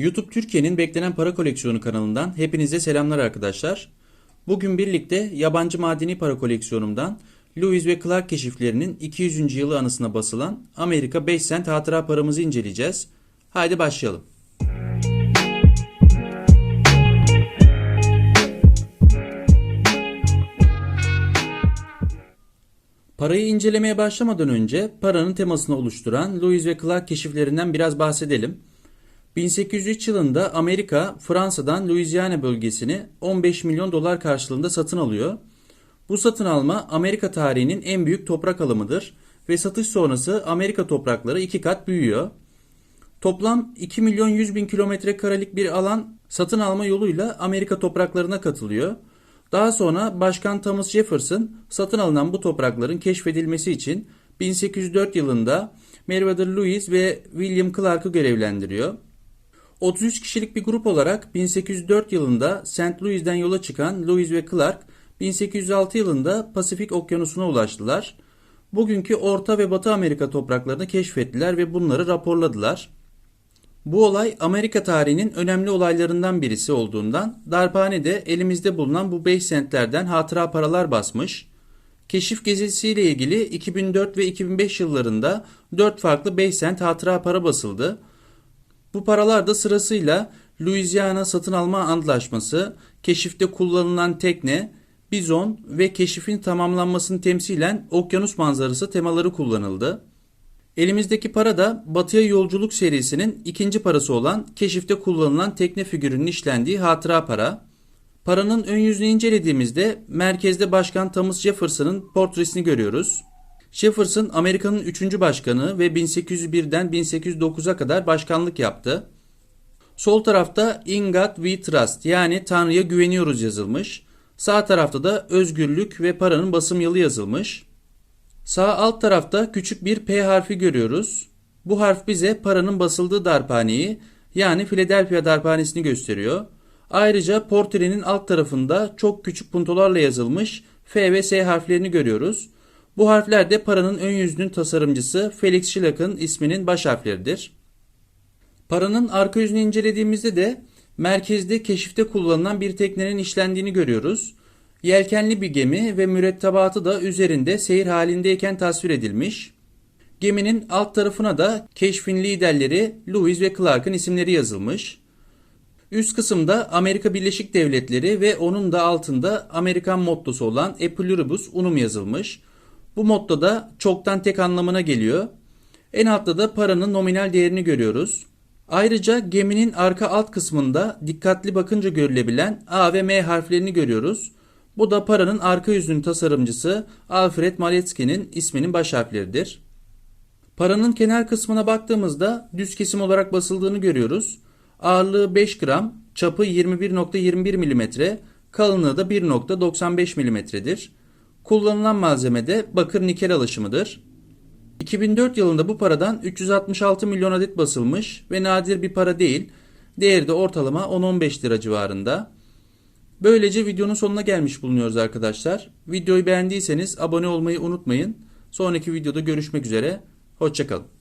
YouTube Türkiye'nin beklenen para koleksiyonu kanalından hepinize selamlar arkadaşlar. Bugün birlikte yabancı madeni para koleksiyonumdan Lewis ve Clark keşiflerinin 200. yılı anısına basılan Amerika 5 cent hatıra paramızı inceleyeceğiz. Haydi başlayalım. Parayı incelemeye başlamadan önce paranın temasını oluşturan Lewis ve Clark keşiflerinden biraz bahsedelim. 1803 yılında Amerika Fransa'dan Louisiana bölgesini 15 milyon dolar karşılığında satın alıyor. Bu satın alma Amerika tarihinin en büyük toprak alımıdır ve satış sonrası Amerika toprakları iki kat büyüyor. Toplam 2 milyon 100 bin kilometre karelik bir alan satın alma yoluyla Amerika topraklarına katılıyor. Daha sonra Başkan Thomas Jefferson satın alınan bu toprakların keşfedilmesi için 1804 yılında Meriwether Lewis ve William Clark'ı görevlendiriyor. 33 kişilik bir grup olarak 1804 yılında St. Louis'den yola çıkan Lewis ve Clark 1806 yılında Pasifik Okyanusu'na ulaştılar. Bugünkü Orta ve Batı Amerika topraklarını keşfettiler ve bunları raporladılar. Bu olay Amerika tarihinin önemli olaylarından birisi olduğundan darphanede elimizde bulunan bu 5 sentlerden hatıra paralar basmış. Keşif gezisiyle ilgili 2004 ve 2005 yıllarında 4 farklı 5 sent hatıra para basıldı. Bu paralar da sırasıyla Louisiana Satın Alma Antlaşması, keşifte kullanılan tekne, bizon ve keşifin tamamlanmasını temsilen okyanus manzarası temaları kullanıldı. Elimizdeki para da Batıya Yolculuk serisinin ikinci parası olan keşifte kullanılan tekne figürünün işlendiği hatıra para. Paranın ön yüzünü incelediğimizde merkezde Başkan Thomas Jefferson'ın portresini görüyoruz. Jefferson Amerika'nın 3. başkanı ve 1801'den 1809'a kadar başkanlık yaptı. Sol tarafta In God We Trust yani Tanrı'ya güveniyoruz yazılmış. Sağ tarafta da özgürlük ve paranın basım yılı yazılmış. Sağ alt tarafta küçük bir P harfi görüyoruz. Bu harf bize paranın basıldığı darphaneyi yani Philadelphia darphanesini gösteriyor. Ayrıca portrenin alt tarafında çok küçük puntolarla yazılmış F ve S harflerini görüyoruz. Bu harfler de paranın ön yüzünün tasarımcısı Felix Schillach'ın isminin baş harfleridir. Paranın arka yüzünü incelediğimizde de merkezde keşifte kullanılan bir teknenin işlendiğini görüyoruz. Yelkenli bir gemi ve mürettebatı da üzerinde seyir halindeyken tasvir edilmiş. Geminin alt tarafına da keşfin liderleri Lewis ve Clark'ın isimleri yazılmış. Üst kısımda Amerika Birleşik Devletleri ve onun da altında Amerikan mottosu olan E pluribus unum yazılmış. Bu motto da çoktan tek anlamına geliyor. En altta da paranın nominal değerini görüyoruz. Ayrıca geminin arka alt kısmında dikkatli bakınca görülebilen A ve M harflerini görüyoruz. Bu da paranın arka yüzünün tasarımcısı Alfred Maletsky'nin isminin baş harfleridir. Paranın kenar kısmına baktığımızda düz kesim olarak basıldığını görüyoruz. Ağırlığı 5 gram, çapı 21.21 mm, kalınlığı da 1.95 mm'dir. Kullanılan malzeme de bakır nikel alaşımıdır. 2004 yılında bu paradan 366 milyon adet basılmış ve nadir bir para değil. Değeri de ortalama 10-15 lira civarında. Böylece videonun sonuna gelmiş bulunuyoruz arkadaşlar. Videoyu beğendiyseniz abone olmayı unutmayın. Sonraki videoda görüşmek üzere. Hoşçakalın.